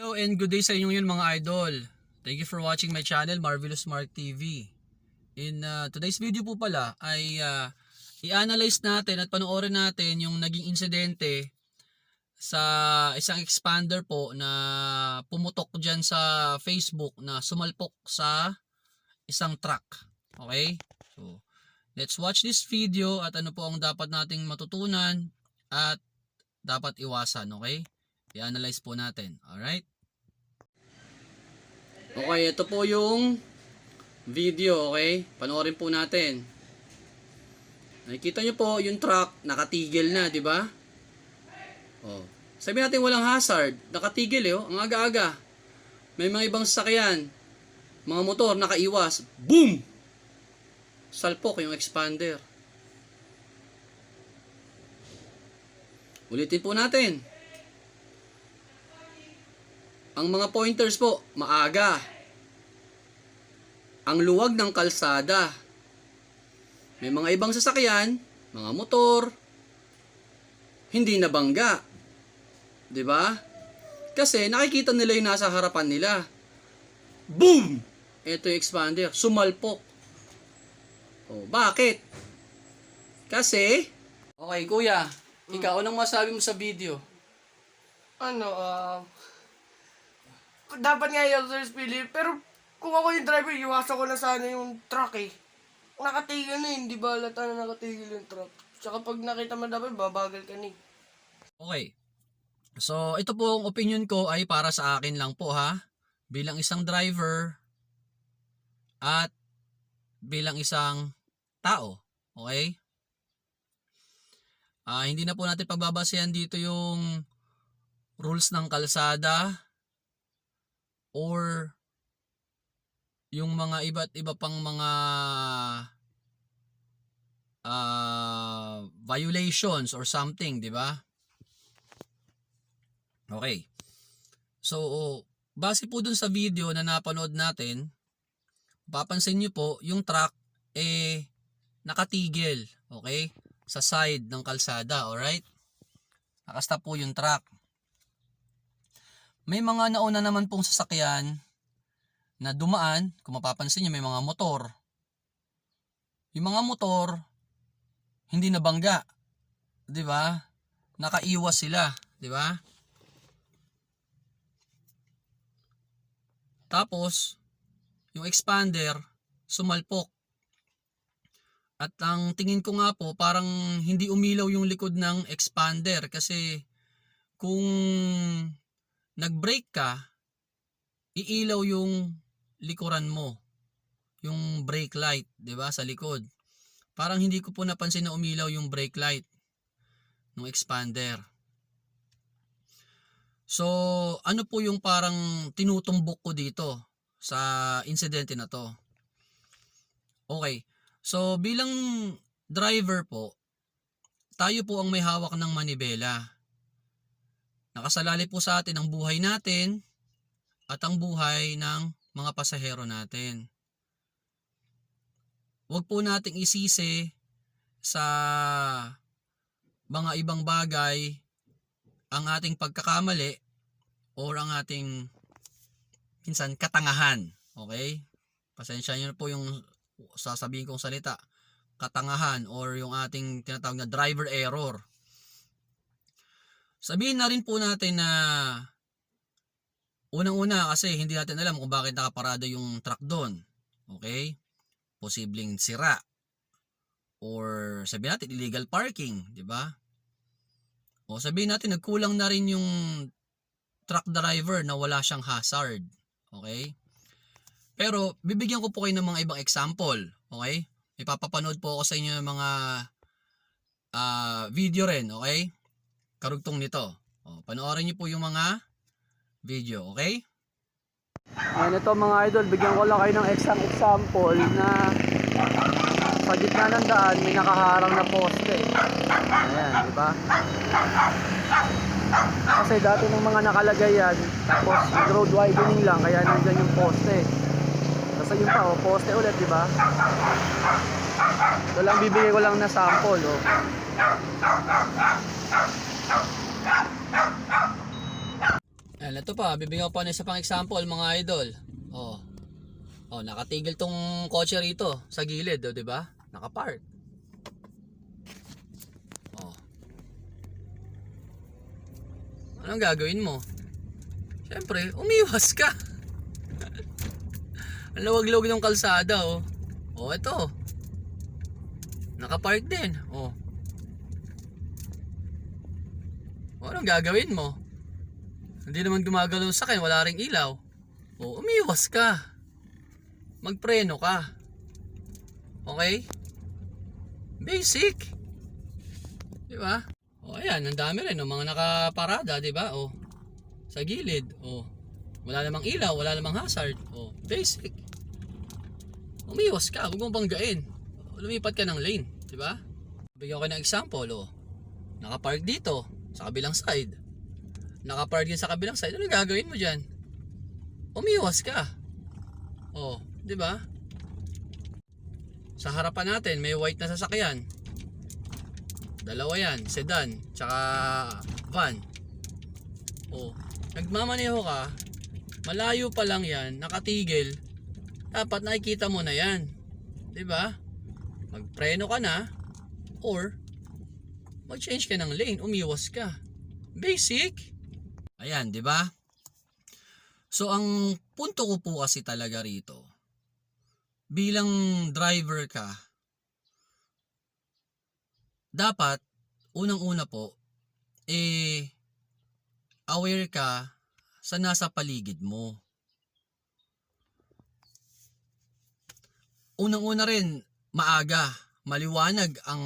Hello and good day sa inyo yun mga idol. Thank you for watching my channel, Marvelous Mark TV. In uh, today's video po pala ay uh, i-analyze natin at panoorin natin yung naging insidente sa isang expander po na pumutok dyan sa Facebook na sumalpok sa isang truck. Okay? So, let's watch this video at ano po ang dapat nating matutunan at dapat iwasan. Okay? I-analyze po natin. Alright? Okay, ito po yung video, okay? Panoorin po natin. Nakikita nyo po yung truck, nakatigil na, di ba? Oh. Sabi natin walang hazard, nakatigil eh, oh. ang aga-aga. May mga ibang sasakyan, mga motor, nakaiwas. Boom! Salpok yung expander. Ulitin po natin. Ang mga pointers po, maaga. Ang luwag ng kalsada. May mga ibang sasakyan, mga motor, hindi nabangga. 'Di ba? Kasi nakikita nila yung nasa harapan nila. Boom! Ito yung expander, sumalpok. Oh, bakit? Kasi Okay, kuya. Ikaw anong masabi mo sa video? ano, ah... dapat nga yung sir speed pero kung ako yung driver, iwasan ko na sana yung truck eh. Nakatigil na yun, di ba halata na nakatigil yung truck. Tsaka pag nakita mo dapat, babagal ka ni. Okay. So, ito po ang opinion ko ay para sa akin lang po ha. Bilang isang driver at bilang isang tao. Okay? Ah, hindi na po natin pagbabasehan dito yung rules ng kalsada or yung mga iba't iba pang mga ah, violations or something, di ba? Okay. So, base po dun sa video na napanood natin, papansin nyo po, yung truck, eh, nakatigil. Okay? Sa side ng kalsada. Alright? Nakastop po yung truck. May mga nauna naman pong sasakyan na dumaan, kung mapapansin nyo, may mga motor. Yung mga motor, hindi nabangga. 'Di ba? Nakaiwas sila, 'di ba? Tapos, yung expander, sumalpok. At ang tingin ko nga po, parang hindi umilaw yung likod ng expander kasi kung nag-brake ka, iilaw yung likuran mo. Yung brake light, 'di ba, sa likod. Parang hindi ko po napansin na umilaw yung brake light ng expander. So, ano po yung parang tinutumbok ko dito sa insidente na to? Okay. So, bilang driver po, tayo po ang may hawak ng manibela. Nakasalali po sa atin ang buhay natin at ang buhay ng mga pasahero natin. Huwag po nating isisi sa mga ibang bagay ang ating pagkakamali or ang ating minsan katangahan. Okay? Pasensya nyo na po yung sasabihin kong salita. Katangahan or yung ating tinatawag na driver error. Sabihin na rin po natin na unang-una kasi hindi natin alam kung bakit nakaparada yung truck doon. Okay? Posibleng sira or sabihin natin illegal parking, di ba? O sabihin natin nagkulang na rin yung truck driver na wala siyang hazard. Okay? Pero bibigyan ko po kayo ng mga ibang example. Okay? Ipapapanood po ako sa inyo ng mga ah, video rin. Okay? Karugtong nito. O, panoorin niyo po yung mga video. Okay? Ayan ito mga idol, bigyan ko lang kayo ng isang example na sa gitna ng daan may nakaharang na poste. Ayan, di ba? Kasi dati ng mga nakalagay yan, tapos road widening lang, kaya nandyan yung poste. Tapos yun pa, oh, poste ulit, di ba? Ito lang bibigay ko lang na sample, oh. Ayan, ito pa, bibigyan ko pa ng isa pang example mga idol. Oh. Oh, nakatigil tong kotse rito sa gilid, oh, 'di ba? Nakapark. Oh. Anong gagawin mo? Siyempre, umiwas ka. Ang lawag-lawag ng kalsada, oh. Oh, ito. Nakapark din, oh. O, anong gagawin mo? Hindi naman gumagalaw sa akin, wala ring ilaw. O, umiwas ka. Magpreno ka. Okay? Basic. Di ba? O, ayan, ang dami rin, o, mga nakaparada, di ba? O, sa gilid, o, wala namang ilaw, wala namang hazard. O, basic. Umiwas ka, huwag mong banggain. Lumipat ka ng lane, di ba? Bigyan ko kayo ng example, o. Nakapark dito, sa kabilang side. Nakapark din sa kabilang side. Ano gagawin mo dyan? Umiwas ka. Oh, di ba? Sa harapan natin, may white na sasakyan. Dalawa yan, sedan, tsaka van. Oh, nagmamaneho ka, malayo pa lang yan, nakatigil, dapat nakikita mo na yan. Di ba? Magpreno ka na, or mag-change ka ng lane, umiwas ka. Basic. Ayan, di ba? So ang punto ko po kasi talaga rito, bilang driver ka, dapat unang-una po eh aware ka sa nasa paligid mo. Unang-una rin, maaga, maliwanag ang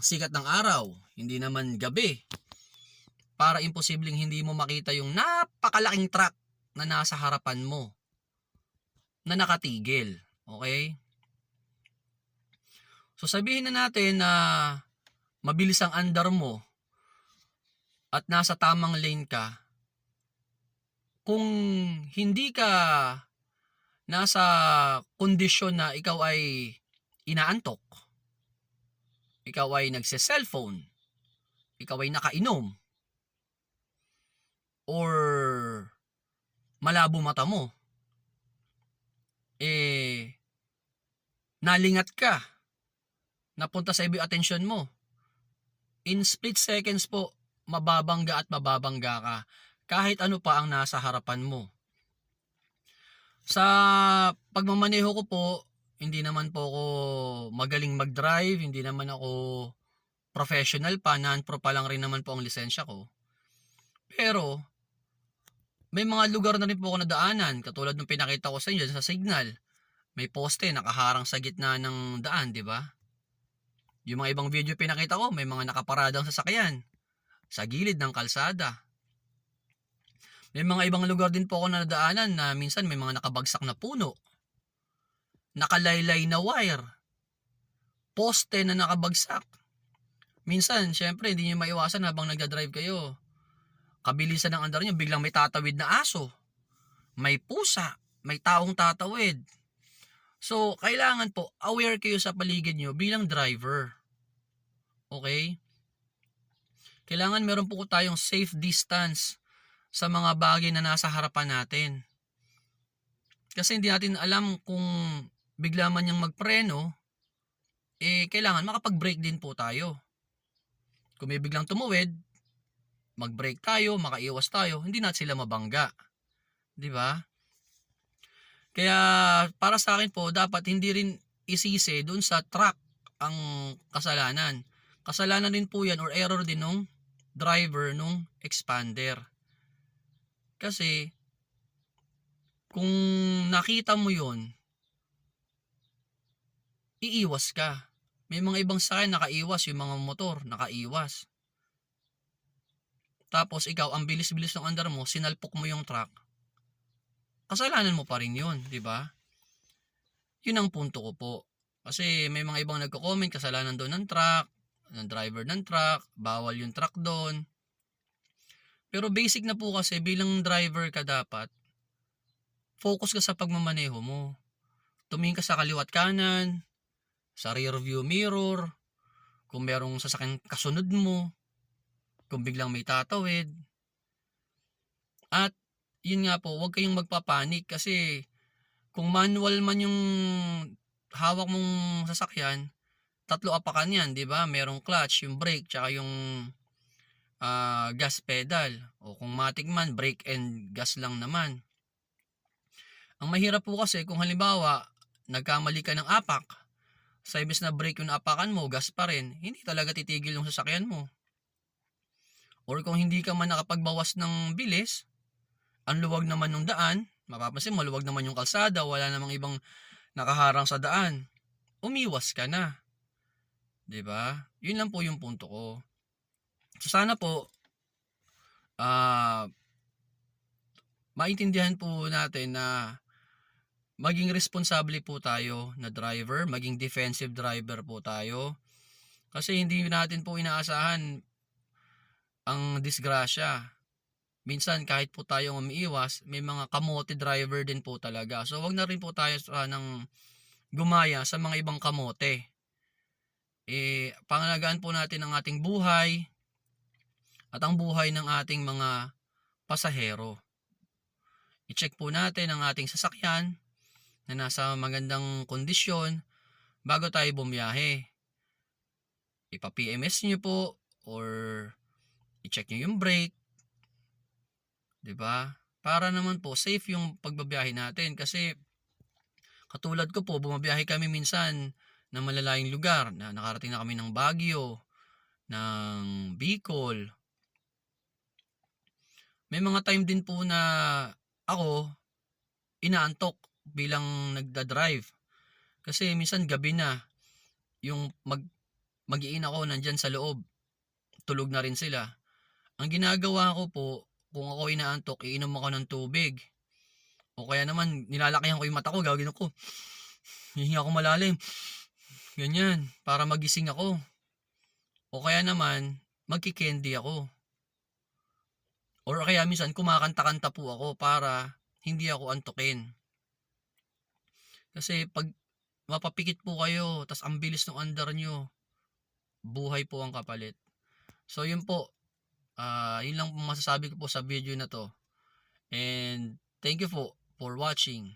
sikat ng araw, hindi naman gabi. Para imposibleng hindi mo makita yung napakalaking truck na nasa harapan mo na nakatigil. Okay? So sabihin na natin na mabilis ang andar mo at nasa tamang lane ka. Kung hindi ka nasa kondisyon na ikaw ay inaantok, ikaw ay nagse-cellphone, ikaw ay nakainom, or malabo mata mo, eh, nalingat ka, napunta sa iba atensyon mo, in split seconds po, mababangga at mababangga ka, kahit ano pa ang nasa harapan mo. Sa pagmamaneho ko po, hindi naman po ako magaling mag-drive, hindi naman ako professional pa, non-pro pa lang rin naman po ang lisensya ko. Pero, may mga lugar na rin po ako nadaanan, katulad ng pinakita ko sa inyo sa signal. May poste nakaharang sa gitna ng daan, di ba? Yung mga ibang video pinakita ko, may mga nakaparadang sasakyan sa gilid ng kalsada. May mga ibang lugar din po ako nadaanan na minsan may mga nakabagsak na puno. Nakalaylay na wire. Poste na nakabagsak. Minsan, syempre, hindi nyo maiwasan habang nagdadrive kayo. Kabilisan ng andar nyo, biglang may tatawid na aso. May pusa. May taong tatawid. So, kailangan po, aware kayo sa paligid nyo bilang driver. Okay? Kailangan meron po tayong safe distance sa mga bagay na nasa harapan natin. Kasi hindi natin alam kung bigla man niyang magpreno, eh kailangan makapag-brake din po tayo. Kung may biglang tumuwid, mag-brake tayo, makaiwas tayo, hindi natin sila mabangga. 'Di ba? Kaya para sa akin po, dapat hindi rin isisi doon sa truck ang kasalanan. Kasalanan din po yan or error din nung driver nung expander. Kasi, kung nakita mo yon iiwas ka. May mga ibang sakay nakaiwas, yung mga motor nakaiwas. Tapos ikaw, ang bilis-bilis ng andar mo, sinalpok mo yung truck. Kasalanan mo pa rin yun, di ba? Yun ang punto ko po. Kasi may mga ibang nagko-comment, kasalanan doon ng truck, ng driver ng truck, bawal yung truck doon. Pero basic na po kasi bilang driver ka dapat, focus ka sa pagmamaneho mo. Tumingin ka sa kaliwat kanan, sa rear view mirror, kung merong sasakyan kasunod mo, kung biglang may tatawid. At yun nga po, huwag kayong magpapanik kasi kung manual man yung hawak mong sasakyan, tatlo apakan yan, di ba? Merong clutch, yung brake, tsaka yung ah, gas pedal. O kung matic man, brake and gas lang naman. Ang mahirap po kasi kung halimbawa, nagkamali ka ng apak, sa ibis na brake yung apakan mo, gas pa rin, hindi talaga titigil yung sasakyan mo. Or kung hindi ka man nakapagbawas ng bilis, ang luwag naman ng daan, mapapansin maluwag naman yung kalsada, wala namang ibang nakaharang sa daan, umiwas ka na. 'Di ba? Yun lang po yung punto ko. So sana po ah maintindihan po natin na maging responsable po tayo na driver, maging defensive driver po tayo. Kasi hindi natin po inaasahan ang disgrasya. Minsan kahit po tayo umiiwas, may mga kamote driver din po talaga. So wag na rin po tayo sanang gumaya sa mga ibang kamote. Eh, pangalagaan po natin ang ating buhay at ang buhay ng ating mga pasahero. I-check po natin ang ating sasakyan na nasa magandang kondisyon bago tayo bumiyahe. Ipa-PMS nyo po or i-check nyo yung brake. ba? Para naman po safe yung pagbabiyahe natin kasi katulad ko po bumabiyahe kami minsan ng malalayong lugar na nakarating na kami ng Baguio, ng Bicol. May mga time din po na ako inaantok bilang nagda-drive. Kasi minsan gabi na yung mag magiin ako nandyan sa loob. Tulog na rin sila. Ang ginagawa ko po, kung ako inaantok, iinom ako ng tubig. O kaya naman, nilalakihan ko yung mata ko, gagawin ko. Hihinga ako malalim. Ganyan, para magising ako. O kaya naman, magkikendi ako. Or kaya minsan, kumakanta-kanta po ako para hindi ako antukin. Kasi pag mapapikit po kayo, tas ang bilis ng andar nyo, buhay po ang kapalit. So yun po, ah yun lang po masasabi ko po sa video na to. And thank you po for watching.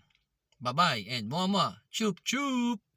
Bye-bye and mua. Chup chup!